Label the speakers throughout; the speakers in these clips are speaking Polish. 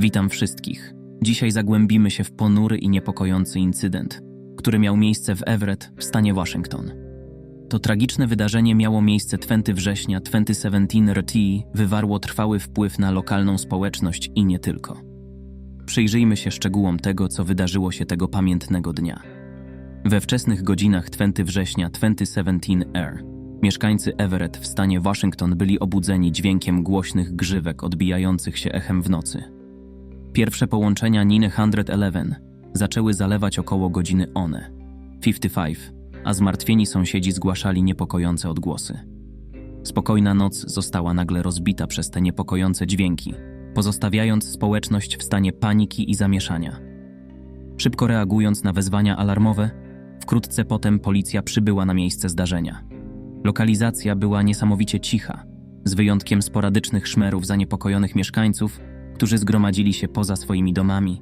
Speaker 1: Witam wszystkich. Dzisiaj zagłębimy się w ponury i niepokojący incydent, który miał miejsce w Everett w stanie Waszyngton. To tragiczne wydarzenie miało miejsce 20 września 2017 RT wywarło trwały wpływ na lokalną społeczność i nie tylko. Przyjrzyjmy się szczegółom tego, co wydarzyło się tego pamiętnego dnia. We wczesnych godzinach 20 września 2017 R mieszkańcy Everett w stanie Waszyngton byli obudzeni dźwiękiem głośnych grzywek odbijających się echem w nocy. Pierwsze połączenia Niny 111 zaczęły zalewać około godziny one, 55, a zmartwieni sąsiedzi zgłaszali niepokojące odgłosy. Spokojna noc została nagle rozbita przez te niepokojące dźwięki, pozostawiając społeczność w stanie paniki i zamieszania. Szybko reagując na wezwania alarmowe, wkrótce potem policja przybyła na miejsce zdarzenia. Lokalizacja była niesamowicie cicha, z wyjątkiem sporadycznych szmerów zaniepokojonych mieszkańców, którzy zgromadzili się poza swoimi domami,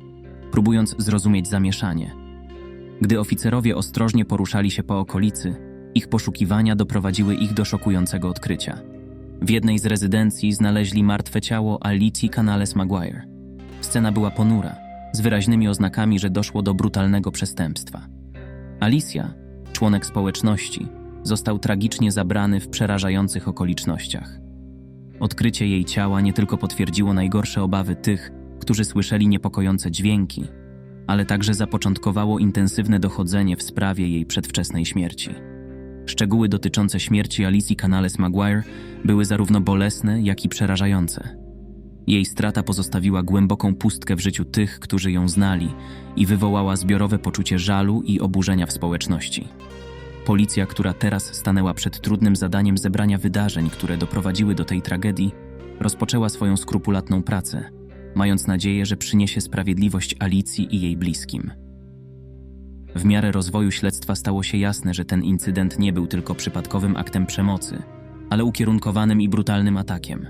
Speaker 1: próbując zrozumieć zamieszanie. Gdy oficerowie ostrożnie poruszali się po okolicy, ich poszukiwania doprowadziły ich do szokującego odkrycia. W jednej z rezydencji znaleźli martwe ciało Alicji Canales Maguire. Scena była ponura, z wyraźnymi oznakami, że doszło do brutalnego przestępstwa. Alicja, członek społeczności, został tragicznie zabrany w przerażających okolicznościach. Odkrycie jej ciała nie tylko potwierdziło najgorsze obawy tych, którzy słyszeli niepokojące dźwięki, ale także zapoczątkowało intensywne dochodzenie w sprawie jej przedwczesnej śmierci. Szczegóły dotyczące śmierci Alicji Canales Maguire były zarówno bolesne, jak i przerażające. Jej strata pozostawiła głęboką pustkę w życiu tych, którzy ją znali i wywołała zbiorowe poczucie żalu i oburzenia w społeczności. Policja, która teraz stanęła przed trudnym zadaniem zebrania wydarzeń, które doprowadziły do tej tragedii, rozpoczęła swoją skrupulatną pracę, mając nadzieję, że przyniesie sprawiedliwość Alicji i jej bliskim. W miarę rozwoju śledztwa stało się jasne, że ten incydent nie był tylko przypadkowym aktem przemocy, ale ukierunkowanym i brutalnym atakiem.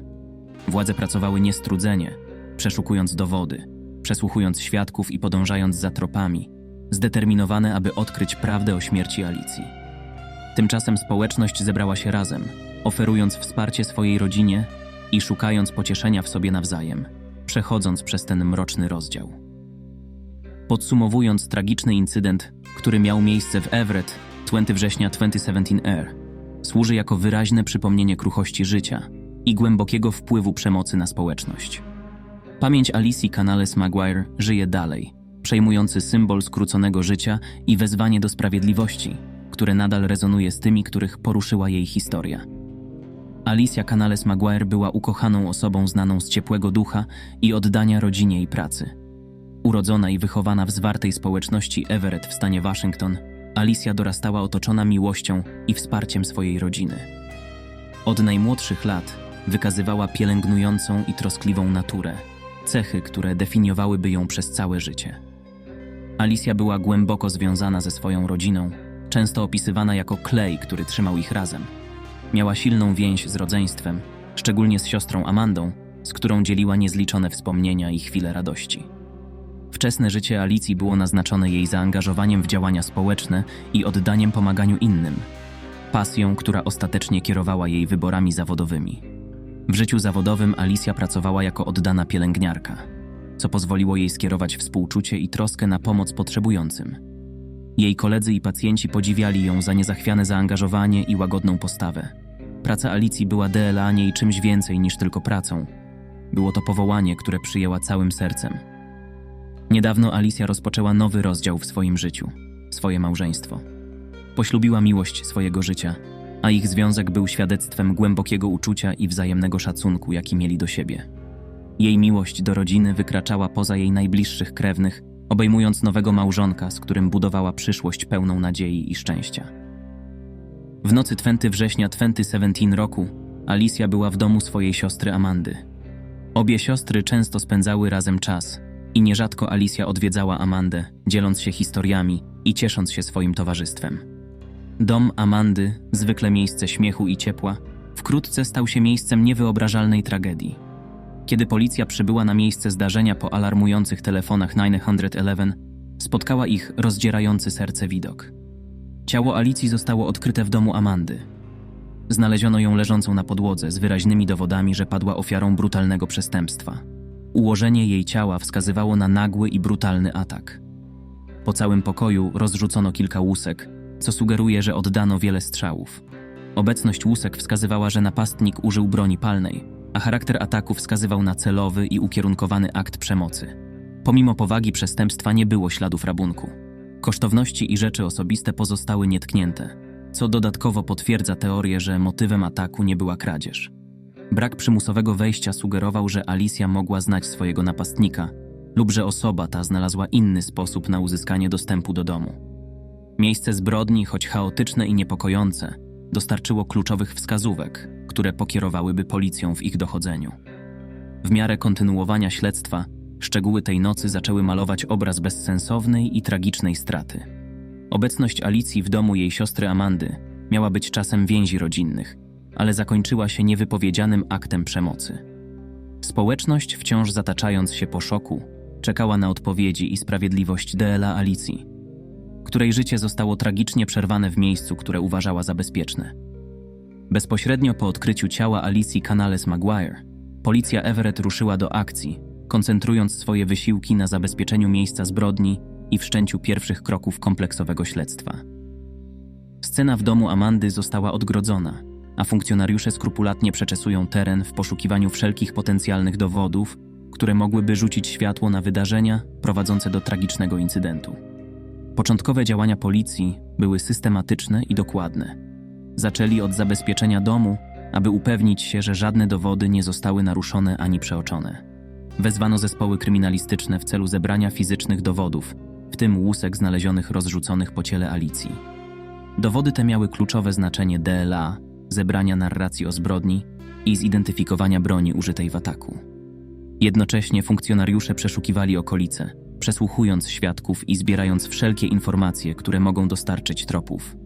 Speaker 1: Władze pracowały niestrudzenie, przeszukując dowody, przesłuchując świadków i podążając za tropami, zdeterminowane, aby odkryć prawdę o śmierci Alicji. Tymczasem społeczność zebrała się razem, oferując wsparcie swojej rodzinie i szukając pocieszenia w sobie nawzajem, przechodząc przez ten mroczny rozdział. Podsumowując tragiczny incydent, który miał miejsce w Everett 20 września 2017 R, służy jako wyraźne przypomnienie kruchości życia i głębokiego wpływu przemocy na społeczność. Pamięć Alicji Canales Maguire żyje dalej, przejmujący symbol skróconego życia i wezwanie do sprawiedliwości, które nadal rezonuje z tymi, których poruszyła jej historia. Alicia Canales Maguire była ukochaną osobą znaną z ciepłego ducha i oddania rodzinie i pracy. Urodzona i wychowana w zwartej społeczności Everett w stanie Waszyngton, Alicia dorastała otoczona miłością i wsparciem swojej rodziny. Od najmłodszych lat wykazywała pielęgnującą i troskliwą naturę, cechy, które definiowałyby ją przez całe życie. Alicja była głęboko związana ze swoją rodziną, często opisywana jako klej, który trzymał ich razem. Miała silną więź z rodzeństwem, szczególnie z siostrą Amandą, z którą dzieliła niezliczone wspomnienia i chwile radości. Wczesne życie Alicji było naznaczone jej zaangażowaniem w działania społeczne i oddaniem pomaganiu innym, pasją, która ostatecznie kierowała jej wyborami zawodowymi. W życiu zawodowym Alicja pracowała jako oddana pielęgniarka, co pozwoliło jej skierować współczucie i troskę na pomoc potrzebującym. Jej koledzy i pacjenci podziwiali ją za niezachwiane zaangażowanie i łagodną postawę. Praca Alicji była dla niej czymś więcej niż tylko pracą. Było to powołanie, które przyjęła całym sercem. Niedawno Alicja rozpoczęła nowy rozdział w swoim życiu swoje małżeństwo. Poślubiła miłość swojego życia, a ich związek był świadectwem głębokiego uczucia i wzajemnego szacunku, jaki mieli do siebie. Jej miłość do rodziny wykraczała poza jej najbliższych krewnych, obejmując nowego małżonka, z którym budowała przyszłość pełną nadziei i szczęścia. W nocy 20 września 2017 roku Alicja była w domu swojej siostry Amandy. Obie siostry często spędzały razem czas i nierzadko Alicja odwiedzała Amandę, dzieląc się historiami i ciesząc się swoim towarzystwem. Dom Amandy, zwykle miejsce śmiechu i ciepła, wkrótce stał się miejscem niewyobrażalnej tragedii. Kiedy policja przybyła na miejsce zdarzenia po alarmujących telefonach 911, spotkała ich rozdzierający serce widok. Ciało Alicji zostało odkryte w domu Amandy. Znaleziono ją leżącą na podłodze z wyraźnymi dowodami, że padła ofiarą brutalnego przestępstwa. Ułożenie jej ciała wskazywało na nagły i brutalny atak. Po całym pokoju rozrzucono kilka łusek, co sugeruje, że oddano wiele strzałów. Obecność łusek wskazywała, że napastnik użył broni palnej, a charakter ataku wskazywał na celowy i ukierunkowany akt przemocy. Pomimo powagi przestępstwa nie było śladów rabunku. Kosztowności i rzeczy osobiste pozostały nietknięte, co dodatkowo potwierdza teorię, że motywem ataku nie była kradzież. Brak przymusowego wejścia sugerował, że Alicja mogła znać swojego napastnika lub że osoba ta znalazła inny sposób na uzyskanie dostępu do domu. Miejsce zbrodni, choć chaotyczne i niepokojące, dostarczyło kluczowych wskazówek, które pokierowałyby policją w ich dochodzeniu. W miarę kontynuowania śledztwa, szczegóły tej nocy zaczęły malować obraz bezsensownej i tragicznej straty. Obecność Alicji w domu jej siostry Amandy miała być czasem więzi rodzinnych, ale zakończyła się niewypowiedzianym aktem przemocy. Społeczność, wciąż zataczając się po szoku, czekała na odpowiedzi i sprawiedliwość DLA Alicji, której życie zostało tragicznie przerwane w miejscu, które uważała za bezpieczne. Bezpośrednio po odkryciu ciała Alicji Canales Maguire, policja Everett ruszyła do akcji, koncentrując swoje wysiłki na zabezpieczeniu miejsca zbrodni i wszczęciu pierwszych kroków kompleksowego śledztwa. Scena w domu Amandy została odgrodzona, a funkcjonariusze skrupulatnie przeczesują teren w poszukiwaniu wszelkich potencjalnych dowodów, które mogłyby rzucić światło na wydarzenia prowadzące do tragicznego incydentu. Początkowe działania policji były systematyczne i dokładne. Zaczęli od zabezpieczenia domu, aby upewnić się, że żadne dowody nie zostały naruszone ani przeoczone. Wezwano zespoły kryminalistyczne w celu zebrania fizycznych dowodów, w tym łusek znalezionych rozrzuconych po ciele Alicji. Dowody te miały kluczowe znaczenie DLA, zebrania narracji o zbrodni i zidentyfikowania broni użytej w ataku. Jednocześnie funkcjonariusze przeszukiwali okolice, przesłuchując świadków i zbierając wszelkie informacje, które mogą dostarczyć tropów.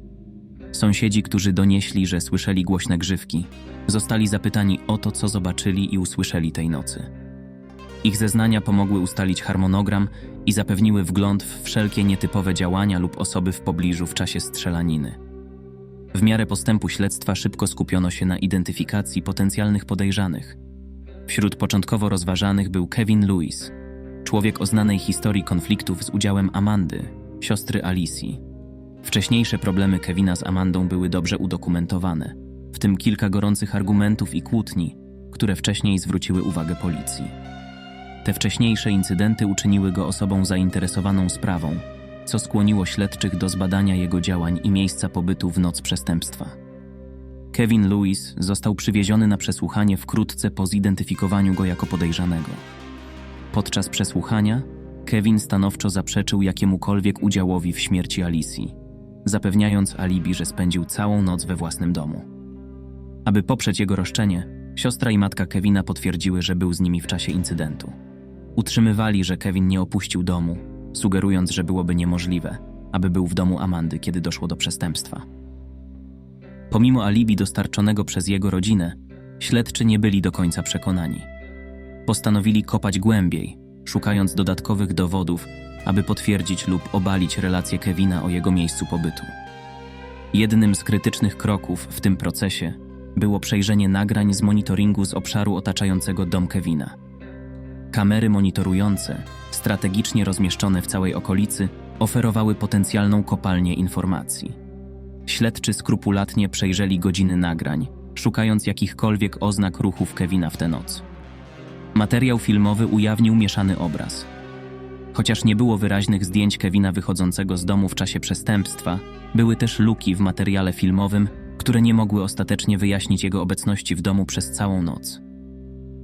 Speaker 1: Sąsiedzi, którzy donieśli, że słyszeli głośne grzywki, zostali zapytani o to, co zobaczyli i usłyszeli tej nocy. Ich zeznania pomogły ustalić harmonogram i zapewniły wgląd w wszelkie nietypowe działania lub osoby w pobliżu w czasie strzelaniny. W miarę postępu śledztwa szybko skupiono się na identyfikacji potencjalnych podejrzanych. Wśród początkowo rozważanych był Kevin Lewis, człowiek o znanej historii konfliktów z udziałem Amandy, siostry Alicji. Wcześniejsze problemy Kevina z Amandą były dobrze udokumentowane, w tym kilka gorących argumentów i kłótni, które wcześniej zwróciły uwagę policji. Te wcześniejsze incydenty uczyniły go osobą zainteresowaną sprawą, co skłoniło śledczych do zbadania jego działań i miejsca pobytu w noc przestępstwa. Kevin Lewis został przywieziony na przesłuchanie wkrótce po zidentyfikowaniu go jako podejrzanego. Podczas przesłuchania Kevin stanowczo zaprzeczył jakiemukolwiek udziałowi w śmierci Alicji, zapewniając alibi, że spędził całą noc we własnym domu. Aby poprzeć jego roszczenie, siostra i matka Kevina potwierdziły, że był z nimi w czasie incydentu. Utrzymywali, że Kevin nie opuścił domu, sugerując, że byłoby niemożliwe, aby był w domu Amandy, kiedy doszło do przestępstwa. Pomimo alibi dostarczonego przez jego rodzinę, śledczy nie byli do końca przekonani. Postanowili kopać głębiej, szukając dodatkowych dowodów, aby potwierdzić lub obalić relację Kevina o jego miejscu pobytu. Jednym z krytycznych kroków w tym procesie było przejrzenie nagrań z monitoringu z obszaru otaczającego dom Kevina. Kamery monitorujące, strategicznie rozmieszczone w całej okolicy, oferowały potencjalną kopalnię informacji. Śledczy skrupulatnie przejrzeli godziny nagrań, szukając jakichkolwiek oznak ruchów Kevina w tę noc. Materiał filmowy ujawnił mieszany obraz. Chociaż nie było wyraźnych zdjęć Kevina wychodzącego z domu w czasie przestępstwa, były też luki w materiale filmowym, które nie mogły ostatecznie wyjaśnić jego obecności w domu przez całą noc.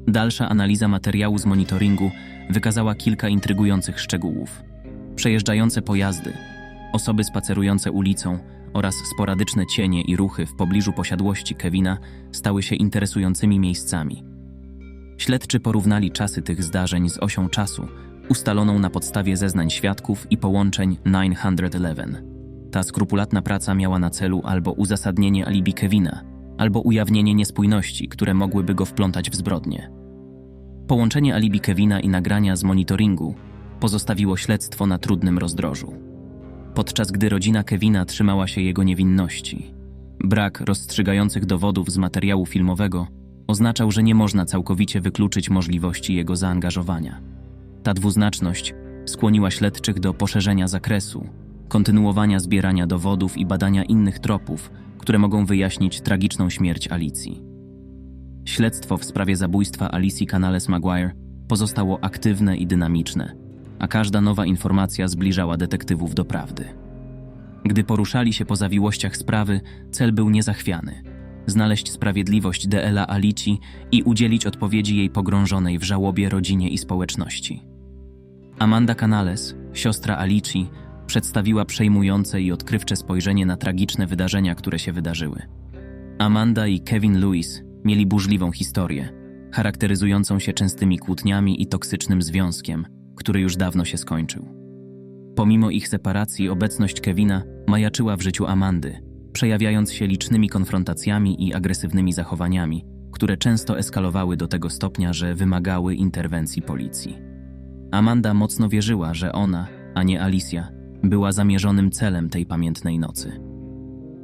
Speaker 1: Dalsza analiza materiału z monitoringu wykazała kilka intrygujących szczegółów. Przejeżdżające pojazdy, osoby spacerujące ulicą oraz sporadyczne cienie i ruchy w pobliżu posiadłości Kevina stały się interesującymi miejscami. Śledczy porównali czasy tych zdarzeń z osią czasu, ustaloną na podstawie zeznań świadków i połączeń 911. Ta skrupulatna praca miała na celu albo uzasadnienie alibi Kevina, albo ujawnienie niespójności, które mogłyby go wplątać w zbrodnie. Połączenie alibi Kevina i nagrania z monitoringu pozostawiło śledztwo na trudnym rozdrożu. Podczas gdy rodzina Kevina trzymała się jego niewinności, brak rozstrzygających dowodów z materiału filmowego oznaczał, że nie można całkowicie wykluczyć możliwości jego zaangażowania. Ta dwuznaczność skłoniła śledczych do poszerzenia zakresu, kontynuowania zbierania dowodów i badania innych tropów, które mogą wyjaśnić tragiczną śmierć Alicji. Śledztwo w sprawie zabójstwa Alicji Canales Maguire pozostało aktywne i dynamiczne, a każda nowa informacja zbliżała detektywów do prawdy. Gdy poruszali się po zawiłościach sprawy, cel był niezachwiany znaleźć sprawiedliwość DLA Alici i udzielić odpowiedzi jej pogrążonej w żałobie rodzinie i społeczności. Amanda Canales, siostra Alici, przedstawiła przejmujące i odkrywcze spojrzenie na tragiczne wydarzenia, które się wydarzyły. Amanda i Kevin Lewis mieli burzliwą historię, charakteryzującą się częstymi kłótniami i toksycznym związkiem, który już dawno się skończył. Pomimo ich separacji, obecność Kevina majaczyła w życiu Amandy, przejawiając się licznymi konfrontacjami i agresywnymi zachowaniami, które często eskalowały do tego stopnia, że wymagały interwencji policji. Amanda mocno wierzyła, że ona, a nie Alicia, była zamierzonym celem tej pamiętnej nocy.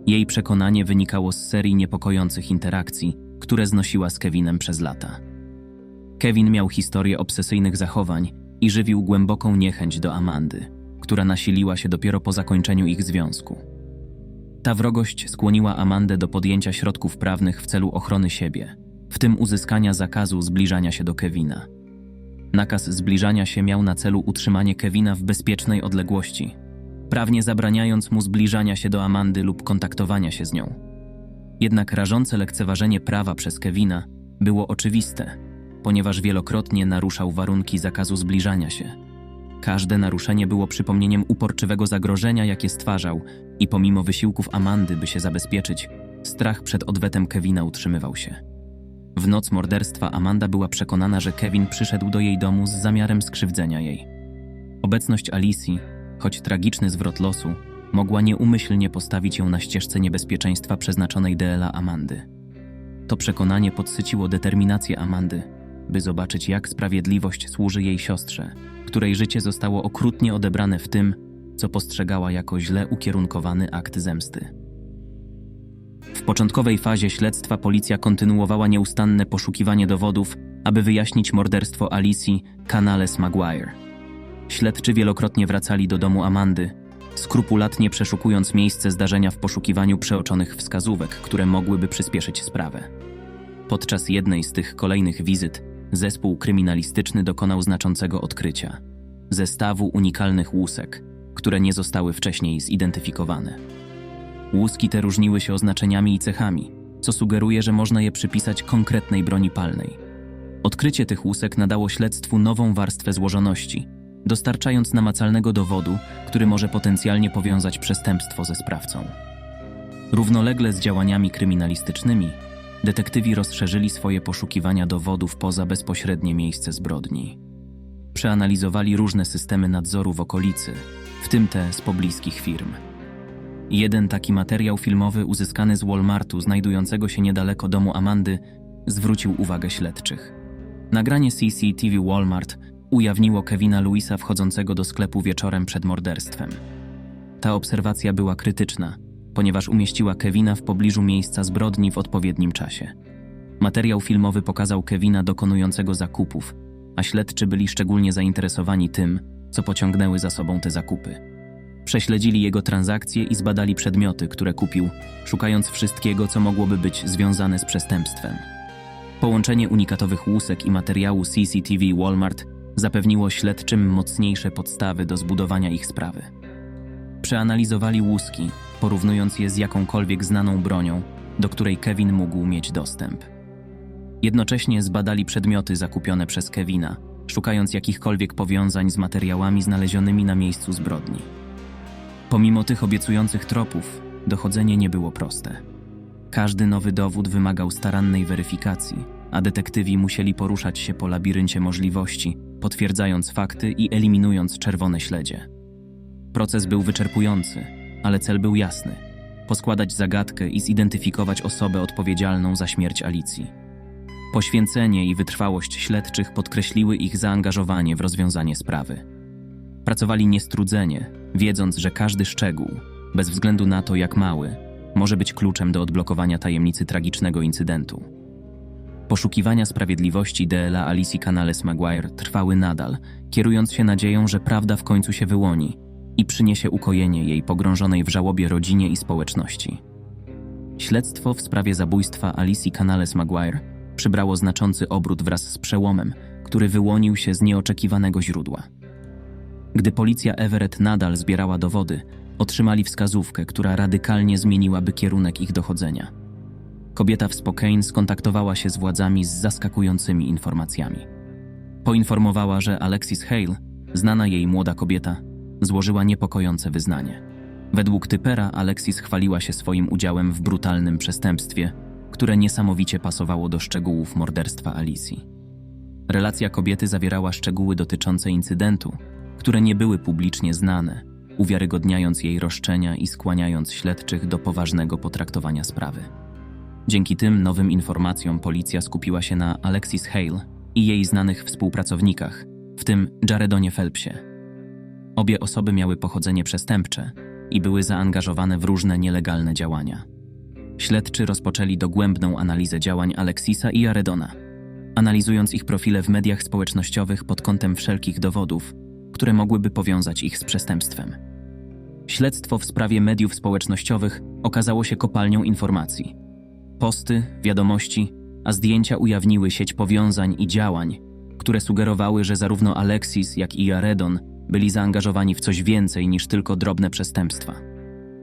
Speaker 1: Jej przekonanie wynikało z serii niepokojących interakcji, które znosiła z Kevinem przez lata. Kevin miał historię obsesyjnych zachowań i żywił głęboką niechęć do Amandy, która nasiliła się dopiero po zakończeniu ich związku. Ta wrogość skłoniła Amandę do podjęcia środków prawnych w celu ochrony siebie, w tym uzyskania zakazu zbliżania się do Kevina. Nakaz zbliżania się miał na celu utrzymanie Kevina w bezpiecznej odległości, prawnie zabraniając mu zbliżania się do Amandy lub kontaktowania się z nią. Jednak rażące lekceważenie prawa przez Kevina było oczywiste, ponieważ wielokrotnie naruszał warunki zakazu zbliżania się. Każde naruszenie było przypomnieniem uporczywego zagrożenia, jakie stwarzał, i pomimo wysiłków Amandy, by się zabezpieczyć, strach przed odwetem Kevina utrzymywał się. W noc morderstwa Amanda była przekonana, że Kevin przyszedł do jej domu z zamiarem skrzywdzenia jej. Obecność Alicji, choć tragiczny zwrot losu, mogła nieumyślnie postawić ją na ścieżce niebezpieczeństwa przeznaczonej DLA Amandy. To przekonanie podsyciło determinację Amandy, by zobaczyć, jak sprawiedliwość służy jej siostrze, której życie zostało okrutnie odebrane w tym, co postrzegała jako źle ukierunkowany akt zemsty. W początkowej fazie śledztwa policja kontynuowała nieustanne poszukiwanie dowodów, aby wyjaśnić morderstwo Alicji Canales Maguire. Śledczy wielokrotnie wracali do domu Amandy, skrupulatnie przeszukując miejsce zdarzenia w poszukiwaniu przeoczonych wskazówek, które mogłyby przyspieszyć sprawę. Podczas jednej z tych kolejnych wizyt zespół kryminalistyczny dokonał znaczącego odkrycia zestawu unikalnych łusek, które nie zostały wcześniej zidentyfikowane. Łuski te różniły się oznaczeniami i cechami, co sugeruje, że można je przypisać konkretnej broni palnej. Odkrycie tych łusek nadało śledztwu nową warstwę złożoności, dostarczając namacalnego dowodu, który może potencjalnie powiązać przestępstwo ze sprawcą. Równolegle z działaniami kryminalistycznymi, detektywi rozszerzyli swoje poszukiwania dowodów poza bezpośrednie miejsce zbrodni. Przeanalizowali różne systemy nadzoru w okolicy, w tym te z pobliskich firm. Jeden taki materiał filmowy uzyskany z Walmartu, znajdującego się niedaleko domu Amandy, zwrócił uwagę śledczych. Nagranie CCTV Walmart ujawniło Kevina Louisa wchodzącego do sklepu wieczorem przed morderstwem. Ta obserwacja była krytyczna, ponieważ umieściła Kevina w pobliżu miejsca zbrodni w odpowiednim czasie. Materiał filmowy pokazał Kevina dokonującego zakupów, a śledczy byli szczególnie zainteresowani tym, co pociągnęły za sobą te zakupy. Prześledzili jego transakcje i zbadali przedmioty, które kupił, szukając wszystkiego, co mogłoby być związane z przestępstwem. Połączenie unikatowych łusek i materiału CCTV Walmart zapewniło śledczym mocniejsze podstawy do zbudowania ich sprawy. Przeanalizowali łuski, porównując je z jakąkolwiek znaną bronią, do której Kevin mógł mieć dostęp. Jednocześnie zbadali przedmioty zakupione przez Kevina, szukając jakichkolwiek powiązań z materiałami znalezionymi na miejscu zbrodni. Pomimo tych obiecujących tropów, dochodzenie nie było proste. Każdy nowy dowód wymagał starannej weryfikacji, a detektywi musieli poruszać się po labiryncie możliwości, potwierdzając fakty i eliminując czerwone śledzie. Proces był wyczerpujący, ale cel był jasny: poskładać zagadkę i zidentyfikować osobę odpowiedzialną za śmierć Alicji. Poświęcenie i wytrwałość śledczych podkreśliły ich zaangażowanie w rozwiązanie sprawy. Pracowali niestrudzenie, wiedząc, że każdy szczegół, bez względu na to jak mały, może być kluczem do odblokowania tajemnicy tragicznego incydentu. Poszukiwania sprawiedliwości DLA Alicji Canales Maguire trwały nadal, kierując się nadzieją, że prawda w końcu się wyłoni i przyniesie ukojenie jej pogrążonej w żałobie rodzinie i społeczności. Śledztwo w sprawie zabójstwa Alicji Canales Maguire przybrało znaczący obrót wraz z przełomem, który wyłonił się z nieoczekiwanego źródła. Gdy policja Everett nadal zbierała dowody, otrzymali wskazówkę, która radykalnie zmieniłaby kierunek ich dochodzenia. Kobieta w Spokane skontaktowała się z władzami z zaskakującymi informacjami. Poinformowała, że Alexis Hale, znana jej młoda kobieta, złożyła niepokojące wyznanie. Według Typera Alexis chwaliła się swoim udziałem w brutalnym przestępstwie, które niesamowicie pasowało do szczegółów morderstwa Alicji. Relacja kobiety zawierała szczegóły dotyczące incydentu, które nie były publicznie znane, uwiarygodniając jej roszczenia i skłaniając śledczych do poważnego potraktowania sprawy. Dzięki tym nowym informacjom policja skupiła się na Alexis Hale i jej znanych współpracownikach, w tym Jaredonie Phelpsie. Obie osoby miały pochodzenie przestępcze i były zaangażowane w różne nielegalne działania. Śledczy rozpoczęli dogłębną analizę działań Alexisa i Jaredona, analizując ich profile w mediach społecznościowych pod kątem wszelkich dowodów, które mogłyby powiązać ich z przestępstwem. Śledztwo w sprawie mediów społecznościowych okazało się kopalnią informacji. Posty, wiadomości, a zdjęcia ujawniły sieć powiązań i działań, które sugerowały, że zarówno Alexis, jak i Jaredon byli zaangażowani w coś więcej niż tylko drobne przestępstwa.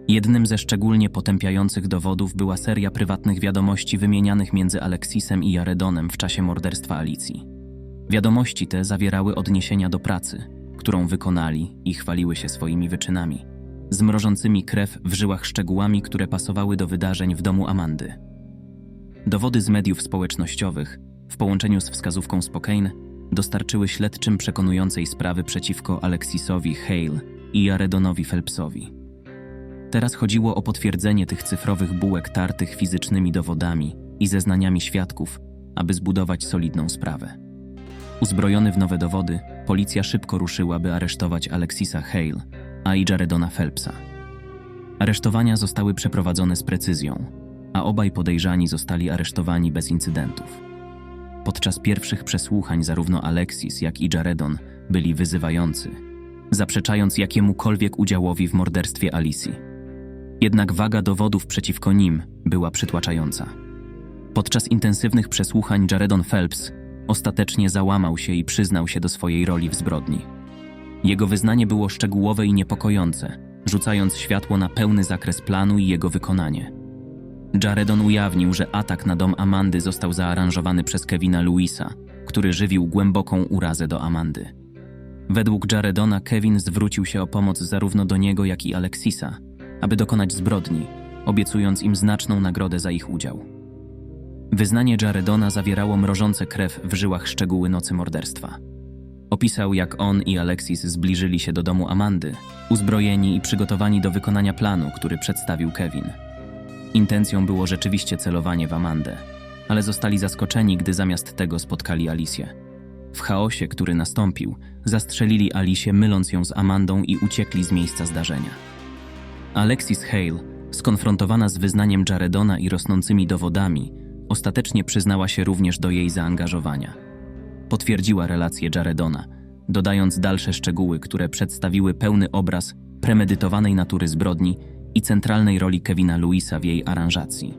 Speaker 1: Jednym ze szczególnie potępiających dowodów była seria prywatnych wiadomości wymienianych między Alexisem i Jaredonem w czasie morderstwa Alicji. Wiadomości te zawierały odniesienia do pracy, którą wykonali i chwaliły się swoimi wyczynami, z mrożącymi krew w żyłach szczegółami, które pasowały do wydarzeń w domu Amandy. Dowody z mediów społecznościowych, w połączeniu z wskazówką Spokane, dostarczyły śledczym przekonującej sprawy przeciwko Alexisowi Hale i Jaredonowi Phelpsowi. Teraz chodziło o potwierdzenie tych cyfrowych bułek tartych fizycznymi dowodami i zeznaniami świadków, aby zbudować solidną sprawę. Uzbrojony w nowe dowody, policja szybko ruszyła, by aresztować Alexisa Hale, a i Jaredona Phelpsa. Aresztowania zostały przeprowadzone z precyzją, a obaj podejrzani zostali aresztowani bez incydentów. Podczas pierwszych przesłuchań zarówno Alexis, jak i Jaredon byli wyzywający, zaprzeczając jakiemukolwiek udziałowi w morderstwie Alicji. Jednak waga dowodów przeciwko nim była przytłaczająca. Podczas intensywnych przesłuchań Jaredon Phelps ostatecznie załamał się i przyznał się do swojej roli w zbrodni. Jego wyznanie było szczegółowe i niepokojące, rzucając światło na pełny zakres planu i jego wykonanie. Jaredon ujawnił, że atak na dom Amandy został zaaranżowany przez Kevina Louisa, który żywił głęboką urazę do Amandy. Według Jaredona Kevin zwrócił się o pomoc zarówno do niego, jak i Alexisa, aby dokonać zbrodni, obiecując im znaczną nagrodę za ich udział. Wyznanie Jaredona zawierało mrożące krew w żyłach szczegóły nocy morderstwa. Opisał, jak on i Alexis zbliżyli się do domu Amandy, uzbrojeni i przygotowani do wykonania planu, który przedstawił Kevin. Intencją było rzeczywiście celowanie w Amandę, ale zostali zaskoczeni, gdy zamiast tego spotkali Alicję. W chaosie, który nastąpił, zastrzelili Alicję, myląc ją z Amandą i uciekli z miejsca zdarzenia. Alexis Hale, skonfrontowana z wyznaniem Jaredona i rosnącymi dowodami, ostatecznie przyznała się również do jej zaangażowania. Potwierdziła relację Jaredona, dodając dalsze szczegóły, które przedstawiły pełny obraz premedytowanej natury zbrodni i centralnej roli Kevina Louisa w jej aranżacji.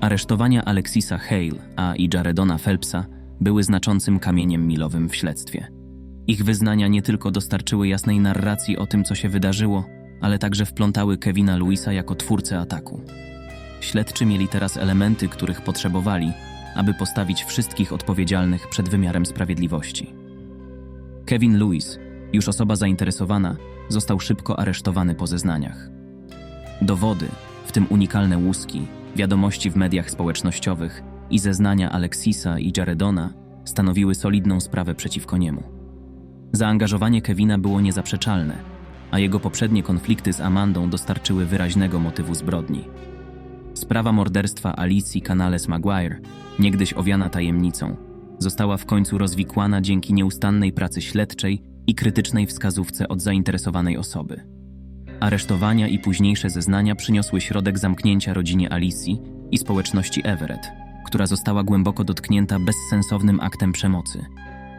Speaker 1: Aresztowania Alexisa Hale, a i Jaredona Phelpsa były znaczącym kamieniem milowym w śledztwie. Ich wyznania nie tylko dostarczyły jasnej narracji o tym, co się wydarzyło, ale także wplątały Kevina Louisa jako twórcę ataku. Śledczy mieli teraz elementy, których potrzebowali, aby postawić wszystkich odpowiedzialnych przed wymiarem sprawiedliwości. Kevin Lewis, już osoba zainteresowana, został szybko aresztowany po zeznaniach. Dowody, w tym unikalne łuski, wiadomości w mediach społecznościowych i zeznania Alexisa i Jaredona stanowiły solidną sprawę przeciwko niemu. Zaangażowanie Kevina było niezaprzeczalne, a jego poprzednie konflikty z Amandą dostarczyły wyraźnego motywu zbrodni. Sprawa morderstwa Alicji Canales Maguire, niegdyś owiana tajemnicą, została w końcu rozwikłana dzięki nieustannej pracy śledczej i krytycznej wskazówce od zainteresowanej osoby. Aresztowania i późniejsze zeznania przyniosły środek zamknięcia rodzinie Alicji i społeczności Everett, która została głęboko dotknięta bezsensownym aktem przemocy.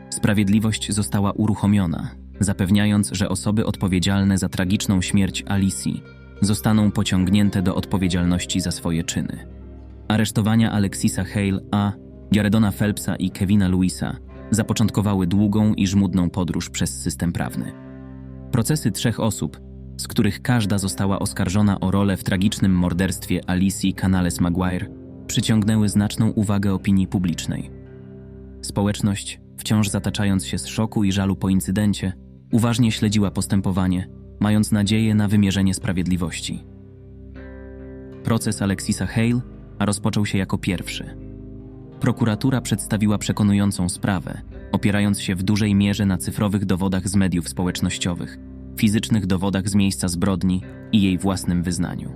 Speaker 1: Sprawiedliwość została uruchomiona, zapewniając, że osoby odpowiedzialne za tragiczną śmierć Alicji zostaną pociągnięte do odpowiedzialności za swoje czyny. Aresztowania Alexisa Hale a Jaredona Phelpsa i Kevina Lewisa zapoczątkowały długą i żmudną podróż przez system prawny. Procesy trzech osób, z których każda została oskarżona o rolę w tragicznym morderstwie Alicji Canales Maguire, przyciągnęły znaczną uwagę opinii publicznej. Społeczność, wciąż zataczając się z szoku i żalu po incydencie, uważnie śledziła postępowanie, mając nadzieję na wymierzenie sprawiedliwości. Proces Alexisa Hale rozpoczął się jako pierwszy. Prokuratura przedstawiła przekonującą sprawę, opierając się w dużej mierze na cyfrowych dowodach z mediów społecznościowych, fizycznych dowodach z miejsca zbrodni i jej własnym wyznaniu.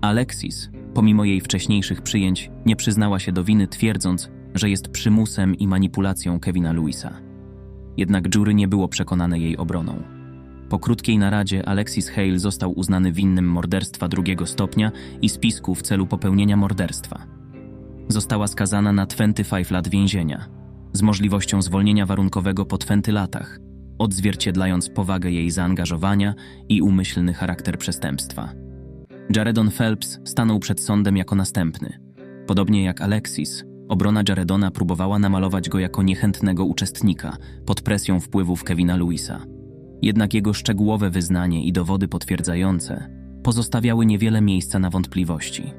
Speaker 1: Alexis, pomimo jej wcześniejszych przyjęć, nie przyznała się do winy, twierdząc, że jest przymusem i manipulacją Kevina Lewisa. Jednak jury nie było przekonane jej obroną. Po krótkiej naradzie Alexis Hale został uznany winnym morderstwa drugiego stopnia i spisku w celu popełnienia morderstwa. Została skazana na 25 lat więzienia, z możliwością zwolnienia warunkowego po 20 latach, odzwierciedlając powagę jej zaangażowania i umyślny charakter przestępstwa. Jaredon Phelps stanął przed sądem jako następny. Podobnie jak Alexis, obrona Jaredona próbowała namalować go jako niechętnego uczestnika pod presją wpływów Kevina Lewisa. Jednak jego szczegółowe wyznanie i dowody potwierdzające pozostawiały niewiele miejsca na wątpliwości.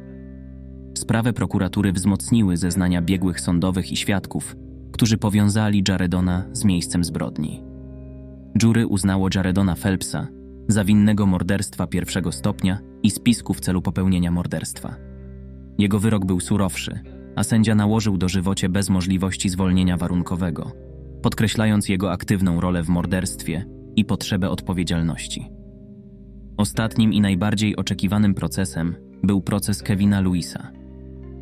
Speaker 1: Sprawę prokuratury wzmocniły zeznania biegłych sądowych i świadków, którzy powiązali Jaredona z miejscem zbrodni. Jury uznało Jaredona Phelpsa za winnego morderstwa pierwszego stopnia i spisku w celu popełnienia morderstwa. Jego wyrok był surowszy, a sędzia nałożył dożywocie bez możliwości zwolnienia warunkowego, podkreślając jego aktywną rolę w morderstwie i potrzebę odpowiedzialności. Ostatnim i najbardziej oczekiwanym procesem był proces Kevina Lewisa.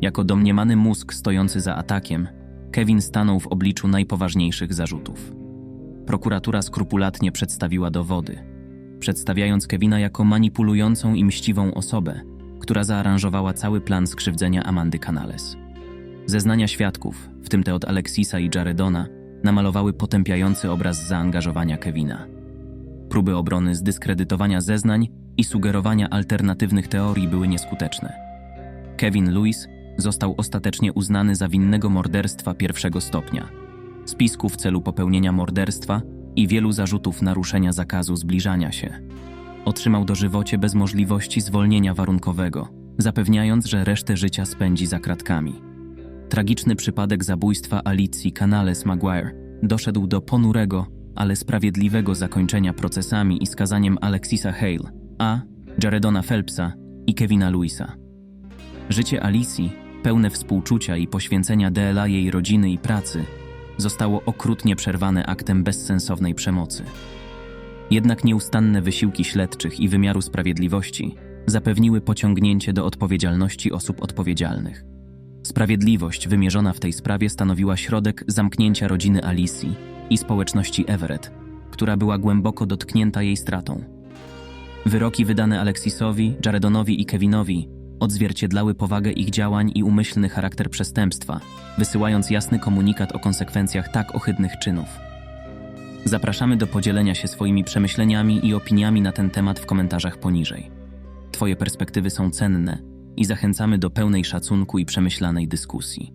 Speaker 1: Jako domniemany mózg stojący za atakiem, Kevin stanął w obliczu najpoważniejszych zarzutów. Prokuratura skrupulatnie przedstawiła dowody, przedstawiając Kevina jako manipulującą i mściwą osobę, która zaaranżowała cały plan skrzywdzenia Amandy Canales. Zeznania świadków, w tym te od Alexisa i Jaredona, namalowały potępiający obraz zaangażowania Kevina. Próby obrony zdyskredytowania zeznań i sugerowania alternatywnych teorii były nieskuteczne. Kevin Lewis został ostatecznie uznany za winnego morderstwa pierwszego stopnia, spisku w celu popełnienia morderstwa i wielu zarzutów naruszenia zakazu zbliżania się. Otrzymał dożywocie bez możliwości zwolnienia warunkowego, zapewniając, że resztę życia spędzi za kratkami. Tragiczny przypadek zabójstwa Alicji Canales Maguire doszedł do ponurego, ale sprawiedliwego zakończenia procesami i skazaniem Alexisa Hale, a Jaredona Phelpsa i Kevina Lewisa. Życie Alicji, pełne współczucia i poświęcenia DLA jej rodziny i pracy, zostało okrutnie przerwane aktem bezsensownej przemocy. Jednak nieustanne wysiłki śledczych i wymiaru sprawiedliwości zapewniły pociągnięcie do odpowiedzialności osób odpowiedzialnych. Sprawiedliwość wymierzona w tej sprawie stanowiła środek zamknięcia rodziny Alicji i społeczności Everett, która była głęboko dotknięta jej stratą. Wyroki wydane Alexisowi, Jaredonowi i Kevinowi odzwierciedlały powagę ich działań i umyślny charakter przestępstwa, wysyłając jasny komunikat o konsekwencjach tak ohydnych czynów. Zapraszamy do podzielenia się swoimi przemyśleniami i opiniami na ten temat w komentarzach poniżej. Twoje perspektywy są cenne i zachęcamy do pełnej szacunku i przemyślanej dyskusji.